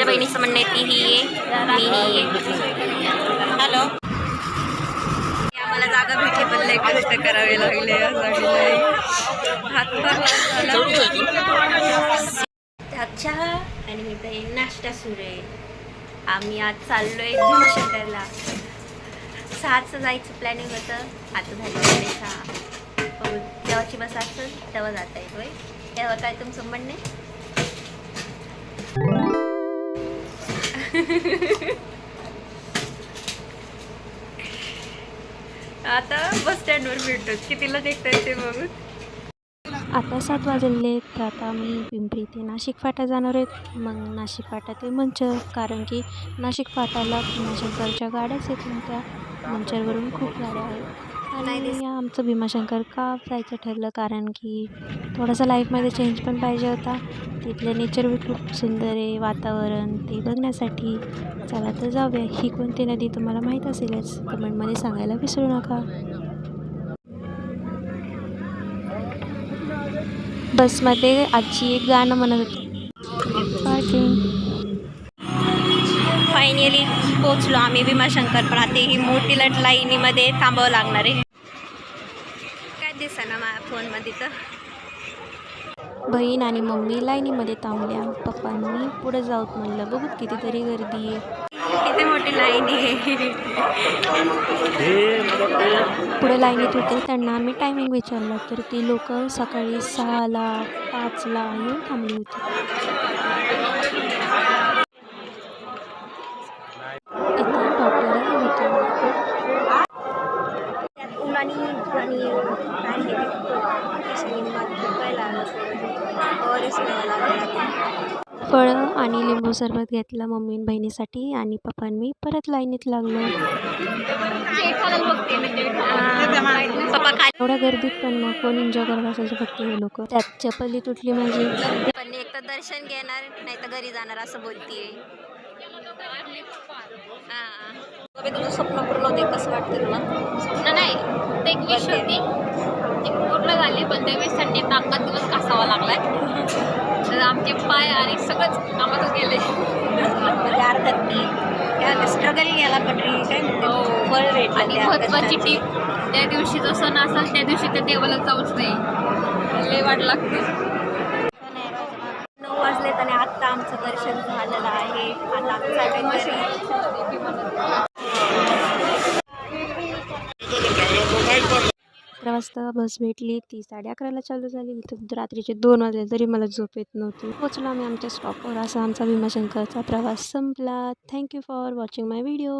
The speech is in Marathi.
माझ्या बहिणीचं म्हणणं आहे ती ही आहे. मी ही आहे. हॅलो. आम्हाला जागा भेटली पण लय कष्ट करावे लागले या हातभार चहा आणि मी काही नाश्ता सुरू आहे. आम्ही आज चाललोय भीमशंकरला. सहाचं जायचं प्लॅनिंग होतं. आता झालं सहा. जेव्हाची बस असेल तेव्हा जाता येतोय. होय तेव्हा काय तुमचं म्हणणं आहे? आता बस स्टँडवर भेटतो. कितीला निघता येते मग आता सात वाजले तर आता मी पिंपरी ते नाशिक फाटा जाणार आहेत. मग नाशिक फाटा ते मंचर. कारण की नाशिक फाटाला भीमाशंकरच्या गाड्याच येत नव्हत्या मंचरवरून खूप गाड्या आहेत. आणि आमचं भीमाशंकर का जायचं ठरलं? कारण की थोडासा लाईफमध्ये चेंज पण पाहिजे होता. तिथलं नेचर बी खूप सुंदर आहे वातावरण ते बघण्यासाठी. चला तर जाऊया. ही कोणती नदी तुम्हाला माहीत असेलच? कमेंटमध्ये सांगायला विसरू नका. बसमध्ये आजी एक गाणं म्हणत होती. पार्किंग फायनली पोचलो आम्ही भीमाशंकर पण आता ही मोठी लट लाईनीमध्ये थांबावं लागणार आहे. काय दिसा ना माझ्या फोनमध्ये तर? बहीण आणि मम्मी लाईनीमध्ये थांबल्या. पप्पांनी पुढे जाऊत म्हणलं बघू कितीतरी गर्दी आहे. किती मोठी लाईन आहे. पुढे लाईनीत होते त्यांना आम्ही टायमिंग विचारलं तर ती लोक सकाळी सहाला पाचला येऊन थांबली होती इथे डॉक्टरही होते त्यात उन्हाने आणि काय आहे ते कशाने मग झोपायला आलं ORS प्यावं लागलं. फळं आणि लिंबू सरबत घेतलं मम्मी आणि बहिणीसाठी आणि पप्पांनी परत लाईनीत लागलो. पप्पा काय एवढ्या गर्दीत पण ना कोण एन्जॉय करत असायचे फक्त हे लोक. त्यात चपली तुटली माझी. पण एक तर दर्शन घेणार नाही तर घरी जाणार असं बोलतीये. हां. तुझं स्वप्न पूर्ण होते कसं वाटतं तुला? स्वप्न नाही. एक विश होती. पण त्यावेळेस संडे अख्खा दिवस कासावा लागलाय. तर आमचे पाय आणि सगळंच कामातच गेले. म्हणजे अर्थात मी स्ट्रगल केला पण रे काय भेटलं आणि त्या महत्वाची. टीप त्या दिवशी जो सण असेल त्या दिवशी त्या देवाला जाऊच नाही. लय वाट लागते. नऊ वाजलेत आणि आत्ता आमचं दर्शन झालेलं आहे. आता आम्ही चाललोय घरी. अकरा वाजता बस भेटली ती साडे अकराला चालू झाली. इथं रात्रीचे दोन वाजले तरी मला झोप येत नव्हती. पोचलो आम्ही आमच्या स्टॉपवर असा आमचा भीमाशंकरचा प्रवास संपला. Thank you for watching my video